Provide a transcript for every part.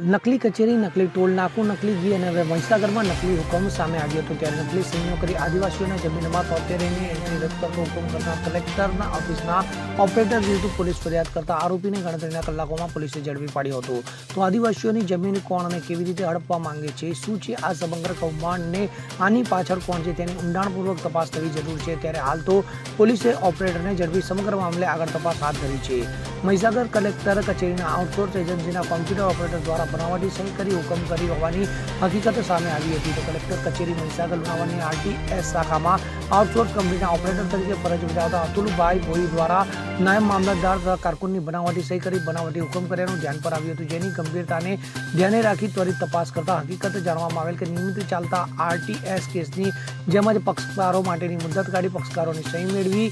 નકલી કચેરી, નકલી ટોલ નાકું, નકલી ઘી અને હવે મહીસાગરમાં નકલી હુકમ સામે આવ્યો હતો ત્યારે નકલી સિંહનો કરી આદિવાસીઓના જમીનમાં તોતેર એની એન્ટ્રી રદ કરતો હુકમ કરતા કલેક્ટરના ઓફિસના ઓપરેટર વિરુદ્ધ પોલીસ ફરિયાદ કરતા આરોપીને ગણતરીના કલાકોમાં પોલીસે ઝડપી પાડ્યો હતો. તો આદિવાસીઓની જમીન કોણ અને કેવી રીતે હડપવા માંગે છે? શું છે આ સમગ્ર કૌભાંડને આની પાછળ કોણ છે તેની ઊંડાણપૂર્વક તપાસ થવી જરૂર છે? ત્યારે હાલ તો પોલીસે ઓપરેટરને ઝડપી સમગ્ર મામલે આગળ તપાસ હાથ ધરી છે. મહીસાગર કલેક્ટર કચેરીના આઉટસોર્સ એજન્સીના કોમ્પ્યુટર ઓપરેટર દ્વારા બનાવટી સહી કરી, હુકમ કરી હોવાની હકીકત સામે આવી હતી. તો કલેક્ટર કચેરી મહીસાગર લુણાવાની આરટીએસ શાખામાં આઉટસોર્સ કંપનીના ઓપરેટર તરીકે ફરજ બજાવતા અતુલભાઈ ભોઈ દ્વારા નાયબ મામલતદાર તથા કારકુનની બનાવટી સહી કરી, બનાવટી હુકમ કર્યાનું ધ્યાન પર આવ્યું હતું. જેની ગંભીરતાને ધ્યાને રાખી ત્વરિત તપાસ કરતા હકીકત જાણવામાં આવેલ કે નિયમિત ચાલતા આરટીએસ કેસની જેમ જ પક્ષકારો માટેની મુદત કાઢી પક્ષકારોની સહી મેળવી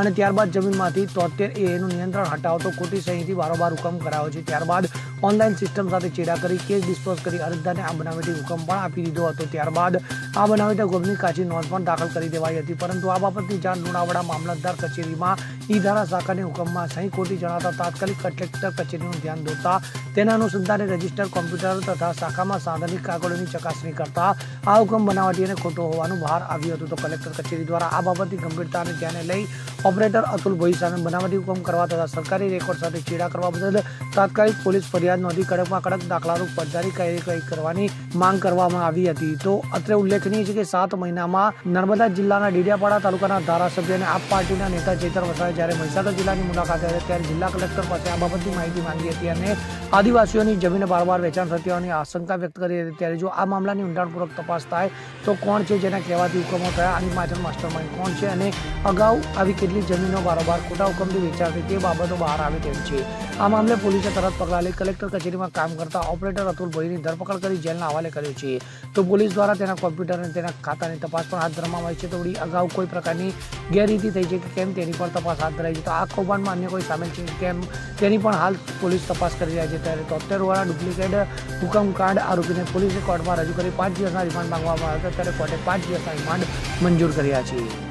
અને ત્યારબાદ જમીનમાંથી તોતેર એનું નિયંત્રણ હટાવતો ખોટી સહીથી વારંવાર હુકમ કરાયો છે. ત્યારબાદ ઓનલાઈન સિસ્ટમ સાથે ચેડા કરી, કેસ ડિસ્પોઝ કરી, અરજદારને આ બનાવટી હુકમ પણ આપી દીધો હતો. ત્યારબાદ આ બનાવટી હુકમની કાચી નોંધ પણ દાખલ કરી દેવાઈ હતી. પરંતુ આ બાબતની જાણ લુણાવાડા મામલતદાર કચેરીમાં ઈ ધારા શાખાની હુકમમાં સહી ખોટી જણાતા તાત્કાલિક કલેક્ટર કચેરીનું ધ્યાન દોરતા, તેના અનુસંધાને રજિસ્ટર કોમ્પ્યુટર તથા શાખામાં સાધનિક કાગળોની ચકાસણી કરતા આ હુકમ બનાવટી અને ખોટો હોવાનું બહાર આવ્યું હતું. તો કલેક્ટર કચેરી દ્વારા આ બાબતની ગંભીરતાને ધ્યાને લઈ ઓપરેટર અતુલ ભોઈ સામે બનાવટી હુકમ કરવા તથા સરકારી રેકોર્ડ સાથે ચેડા કરવા બદલ તાત્કાલિક પોલીસ ફરિયાદ નોંધી કડકમાં કડક દાખલારૂપ ફોજદારી કાર્યવાહી કરવાની માંગ કરવામાં આવી હતી. તો અત્રે ઉલ્લેખનીય છે કે સાત મહિનામાં નર્મદા જિલ્લાના ડીડિયાપાડા તાલુકાના ધારાસભ્ય અને આપ પાર્ટીના નેતા ચેતર વસાવે જ્યારે મહીસાગર જિલ્લાની મુલાકાતે હતી ત્યારે જિલ્લા કલેક્ટર પાસે આ બાબતની માહિતી માંગી હતી અને આદિવાસીઓની જમીન બારવાર વેચાણ થતી હોવાની આશંકા વ્યક્ત કરી હતી. ત્યારે જો આ મામલાની ઊંડાણપૂર્વક તપાસ થાય, તો કોણ છે જેના કહેવાથી હુકમો થયા, આની પાછળ માસ્ટરમાઇન્ડ કોણ છે અને અગાઉ આવી કેટલી જમીનો બારોબાર ખોટા હુકમથી વેચાતી તે બાબતો બહાર આવે તેમ છે. આ મામલે પોલીસે તરત પગલાં લઈ કલેક્ટર કચેરીમાં કામ કરતા ઓપરેટર અતુલ ભોઈની ધરપકડ કરી જેલના હવાલે કર્યો છે. તો પોલીસ દ્વારા તેના કોમ્પ્યુટર અને તેના ખાતાની તપાસ પણ હાથ ધરવામાં આવી છે. તો વળી અગાઉ કોઈ પ્રકારની ગેરરીતિ થઈ છે કે કેમ તેની પણ તપાસ હાથ ધરાઈ છે? તો આ કૌભાંડમાં અન્ય કોઈ સામેલ છે કે કેમ તેની પણ હાલ પોલીસ તપાસ કરી રહ્યા છે? ત્યારે તોતેર વાળા ડુપ્લિકેટ હુકમ કાર્ડ આરોપીને પોલીસે કોર્ટમાં રજૂ કરી પાંચ દિવસના રિમાન્ડ માંગવામાં આવ્યા હતા. ત્યારે કોર્ટે પાંચ દિવસના રિમાન્ડ મંજૂર કર્યા છે.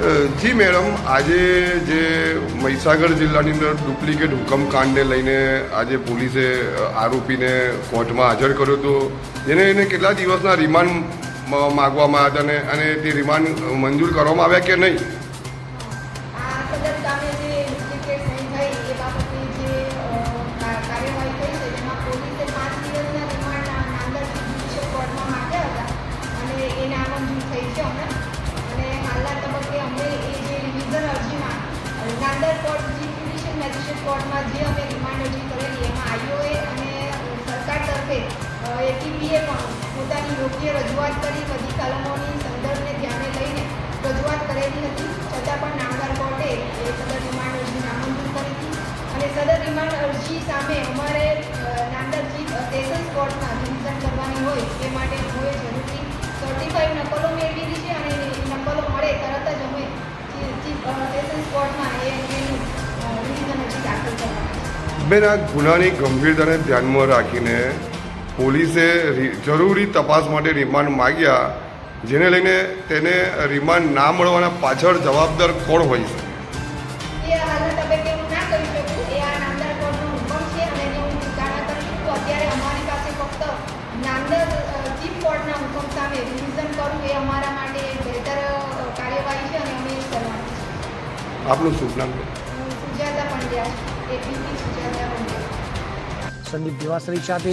જી, મેડમ. આજે જે મહીસાગર જિલ્લાની અંદર ડુપ્લિકેટ હુકમકાંડને લઈને આજે પોલીસે આરોપીને કોર્ટમાં હાજર કર્યો હતો. જેને એને કેટલા દિવસના રિમાન્ડ માગવામાં આવ્યા હતા અને તે રિમાન્ડ મંજૂર કરવામાં આવ્યા કે નહીં? એટીપીએ પણ પોતાની યોગ્ય રજૂઆત કરી, બધી કલમોની સંદર્ભને ધ્યાને લઈને રજૂઆત કરેલી હતી. છતાં પણ નામદાર કોર્ટે એ સદર રિમાન્ડ અરજી નામંજૂર કરી હતી. અને સદર રિમાન્ડ અરજી સામે અમારે નામદારજી સેશન્સ કોર્ટમાં રિવિઝન કરવાની હોય એ માટે કોઈ જરૂરી સર્ટિફાઈડ નકલો મેળવેલી છે અને નકલો મળે તરત જ અમે સેશન્સ કોર્ટમાં એ અંગેની રિવિઝન અરજી દાખલ કરવાની બેન, આ ગુનાની ગંભીરતાને ધ્યાનમાં રાખીને પોલીસે રિ- જરૂરી તપાસ માટે રિમાન્ડ માગ્યા જેને લઈને તેને રિમાન્ડ ના મળવાના પાછળ જવાબદાર કોણ હોય છે? એ હાલના તબક્કે હું ના કહી શકું એ આ નામદાર કોર્ટનો હુકમ છે અને એને હું ચુકાદા કરી શકું. અત્યારે અમારી પાસે ફક્ત નામદાર અ, ચીફ કોર્ટના હુકમ સામે રિવિઝન કરવું એ અમારા માટે બહેતર અ, કાર્યવાહી છે અને અમે એ કરવાની છે. આપનું શુભ નામ સંદીપ દેવાસરી સાથે